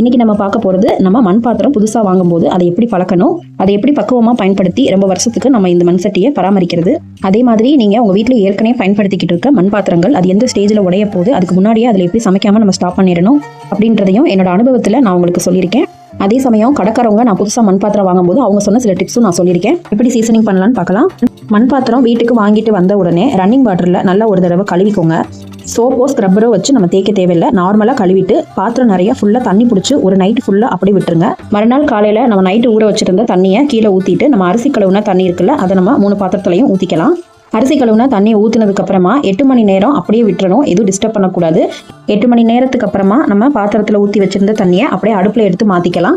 இன்றைக்கி நம்ம பார்க்க போகிறது நம்ம மண் பாத்திரம் புதுசாக வாங்கும்போது அதை எப்படி பழக்கணும் அதை எப்படி பக்குவமாக பயன்படுத்தி ரொம்ப வருஷத்துக்கு நம்ம இந்த மண் சட்டியை பராமரிக்கிறது. அதே மாதிரி நீங்கள் உங்கள் வீட்டில் ஏற்கனவே பயன்படுத்திக்கிட்டு இருக்க மண் பாத்திரங்கள் அது எந்த ஸ்டேஜில் உடைய போது அதுக்கு முன்னாடியே அதில் எப்படி சமைக்காமல் நம்ம ஸ்டாப் பண்ணிடணும் அப்படின்றதையும் என்னோட அனுபவத்தில் நான் உங்களுக்கு சொல்லியிருக்கேன். அதே சமயம் கடைக்காரவங்க நான் புதுசாக மண் பாத்திரம் வாங்கும்போது அவங்க சொன்ன சில டிப்ஸும் நான் சொல்லியிருக்கேன். எப்படி சீசனிங் பண்ணலான்னு பார்க்கலாம். மண் பாத்திரம் வீட்டுக்கு வாங்கிட்டு வந்த உடனே ரன்னிங் வாட்டரில் நல்லா ஒரு தடவை கழுவிக்கோங்க. சோப்போ ஸ்க்ரப்பரோ வச்சு நம்ம தேய்க்க தேவையில்லை. நார்மலாக கழுவிட்டு பாத்திரம் நிறைய ஃபுல்லாக தண்ணி பிடிச்சி ஒரு நைட் ஃபுல்லாக அப்படி விட்டுருங்க. மறுநாள் காலையில் நம்ம நைட்டு ஊற வச்சிருந்த தண்ணியை கீழே ஊற்றிட்டு நம்ம அரிசி கழுவுனா தண்ணி இருக்குல்ல அதை நம்ம மூணு பாத்திரத்துலையும் ஊற்றிக்கலாம் அரிசி கழுவுனா தண்ணியை ஊற்றினதுக்கு அப்புறமா எட்டு மணி நேரம் அப்படியே விட்டுறணும். எதுவும் டிஸ்டர்ப் பண்ணக்கூடாது. எட்டு மணி நேரத்துக்கு அப்புறமா நம்ம பாத்திரத்தில் ஊற்றி வச்சிருந்த தண்ணியை அப்படியே அடுப்பில் எடுத்து மாற்றிக்கலாம்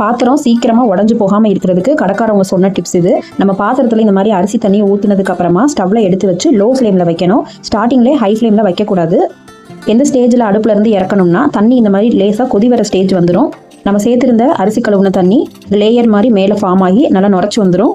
பாத்திரம் சீக்கிரமாக உடஞ்சி போகாமல் இருக்கிறதுக்கு கடைக்காரவங்க சொன்ன டிப்ஸ் இது. நம்ம பாத்திரத்தில் இந்த மாதிரி அரிசி தண்ணியை ஊற்றுனதுக்கு அப்புறமா ஸ்டவ்வில் எடுத்து வச்சு லோ ஃப்ளேமில் வைக்கணும் ஸ்டார்டிங்லேயே ஹை ஃப்ளேமில் வைக்கக்கூடாது. எந்த ஸ்டேஜில் அடுப்பில் இருந்து இறக்கணும்னா தண்ணி இந்த மாதிரி லேசாக கொதி வர ஸ்டேஜ் வந்துடும் நம்ம சேர்த்துருந்த அரிசி கழுவுன தண்ணி லேயர் மாதிரி மேலே ஃபார்ம் ஆகி நல்லா நுரைச்சி வந்துடும்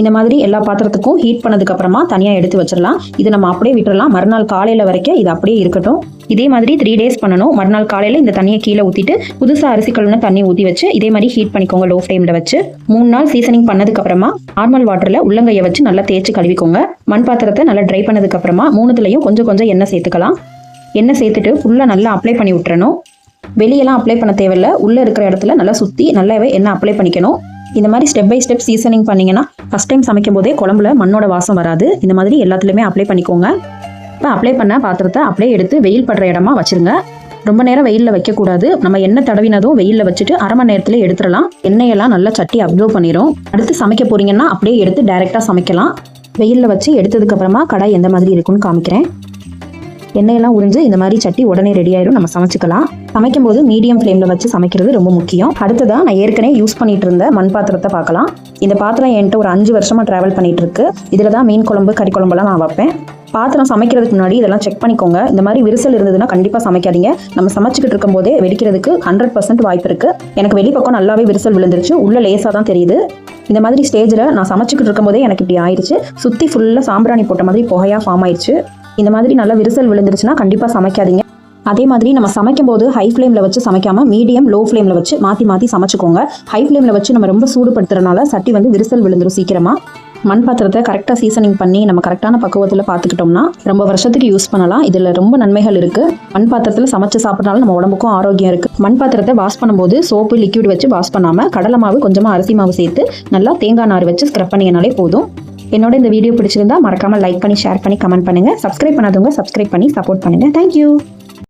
இந்த மாதிரி எல்லா பாத்திரத்துக்கும் ஹீட் பண்ணதுக்கு அப்புறமா தனியாக எடுத்து வச்சிடலாம். இது நம்ம அப்படியே விட்டுறலாம். மறுநாள் காலையில் வரைக்கும் இது அப்படியே இருக்கட்டும். இதே மாதிரி த்ரீ டேஸ் பண்ணணும். மறுநாள் காலையில் இந்த தண்ணியை கீழே ஊற்றிட்டு புதுசாக அரிசி கழுவுன தண்ணி ஊற்றி வச்சு இதே மாதிரி ஹீட் பண்ணிக்கோங்க லோ ஃப்ளேமில் வச்சு. மூணு நாள் சீசனிங் பண்ணதுக்கு அப்புறமா நார்மல் வாட்டரில் உள்ளங்கையை வச்சு நல்லா தேய்ச்சி கழுவிக்கோங்க. மண் பாத்திரத்தை நல்லா ட்ரை பண்ணதுக்கு அப்புறமா மூணுத்துலையும் கொஞ்சம் கொஞ்சம் எண்ணெய் சேர்த்துக்கலாம். எண்ணெய் சேர்த்துட்டு ஃபுல்லாக நல்லா அப்ளை பண்ணி விட்டுறணும். வெளியெல்லாம் அப்ளை பண்ண தேவையில்ல. உள்ளே இருக்கிற இடத்துல நல்லா சுற்றி நல்லாவே எண்ணெய் அப்ளை பண்ணிக்கணும். இந்த மாதிரி ஸ்டெப் பை ஸ்டெப் சீசனிங் பண்ணீங்கன்னா ஃபஸ்ட் டைம் சமைக்கும் போதே குழம்புல மண்ணோட வாசம் வராது. இந்த மாதிரி எல்லாத்துலேயுமே அப்ளை பண்ணிக்கோங்க. இப்போ அப்ளை பண்ண பாத்திரத்தை அப்படியே எடுத்து வெயில் படுற இடமா வச்சிருங்க. ரொம்ப நேரம் வெயிலில் வைக்கக்கூடாது. நம்ம எண்ணெய் தடவினதும் வெயிலில் வச்சுட்டு அரை மணி நேரத்தில் எடுத்துடலாம். எண்ணெயெல்லாம் நல்லா சட்டி அப்சர்வ் பண்ணிடும் அடுத்து சமைக்க போறீங்கன்னா அப்படியே எடுத்து டைரெக்டாக சமைக்கலாம். வெயிலில் வச்சு எடுத்ததுக்கப்புறமா கடாய் எந்த மாதிரி இருக்குன்னு காமிக்கிறேன். எண்ணெயெல்லாம் உறிஞ்சு இந்த மாதிரி சட்டி உடனே ரெடி ஆயிடும் நம்ம சமைச்சுக்கலாம். சமைக்கும் போது மீடியம் ஃப்ளேமில் வச்சு சமைக்கிறது ரொம்ப முக்கியம். அடுத்ததாக நான் ஏற்கனவே யூஸ் பண்ணிட்டு இருந்த மண் பாத்திரத்தை பார்க்கலாம். இந்த பாத்திரம் என்கிட்ட ஒரு அஞ்சு வருஷமா டிராவல் பண்ணிட்டு இருக்கு. இதில் தான் மீன் குழம்பு கறி குழம்புலாம் நான் வைப்பேன். பாத்திரம் சமைக்கிறதுக்கு முன்னாடி இதெல்லாம் செக் பண்ணிக்கோங்க. இந்த மாதிரி விரிசல் இருந்ததுன்னா கண்டிப்பாக சமைக்காதீங்க. நம்ம சமைச்சிக்கிட்டு இருக்கும் போதே வெடிக்கிறதுக்கு ஹண்ட்ரட் பர்சன்ட் வாய்ப்பு இருக்கு. எனக்கு வெளிப்பக்கம் நல்லாவே விரிசல் விழுந்துருச்சு. உள்ள லேசாக தான் தெரியுது. இந்த மாதிரி ஸ்டேஜில் நான் சமைச்சிக்கிட்டு இருக்கும்போதே எனக்கு இப்படி ஆயிடுச்சு சுற்றி ஃபுல்லாக சாம்பிராணி போட்ட மாதிரி புகையாக ஃபார்ம் ஆயிடுச்சு இந்த மாதிரி நல்லா விரிசல் விழுந்துருச்சுன்னா கண்டிப்பாக சமைக்காதீங்க. அதே மாதிரி நம்ம சமைக்கும் போது ஹை ஃப்ளேமில் வச்சு சமைக்காமல் மீடியம் லோ ஃப்ளேமில் வச்சு மாற்றி மாற்றி சமைச்சுக்கோங்க. ஹை ஃப்ளேமில் வச்சு நம்ம ரொம்ப சூடுபடுத்துறதுனால சட்டி வந்து விரிசல் விழுந்துடும் சீக்கிரமாக மண் பாத்திரத்தை கரெக்டாக சீசனிங் பண்ணி நம்ம கரெக்டான பக்குவத்தில் பார்த்துக்கிட்டோம்னா ரொம்ப வருஷத்துக்கு யூஸ் பண்ணலாம். இதில் ரொம்ப நன்மைகள் இருக்குது மண் பாத்திரத்தில் சமைச்சு சாப்பிட்றனால நம்ம உடம்புக்கும் ஆரோக்கியம் இருக்குது மண் பாத்திரத்தை வாஷ் பண்ணும்போது சோப்பு லிக்விட் வச்சு வாஷ் பண்ணாமல் கடலை மாவு கொஞ்சமாக அரிசி மாவு சேர்த்து நல்லா தேங்காய் நார் வச்சு ஸ்க்ரப் பண்ணிங்கனாலே போதும். என்னோட இந்த வீடியோ பிடிச்சிருந்தா மறக்காம லைக் பண்ணி ஷேர் பண்ணி கமெண்ட் பண்ணுங்க. சப்ஸ்கிரைப் பண்ணாதவங்க சப்ஸ்கிரைப் பண்ணி சப்போர்ட் பண்ணுங்க. தேங்க்யூ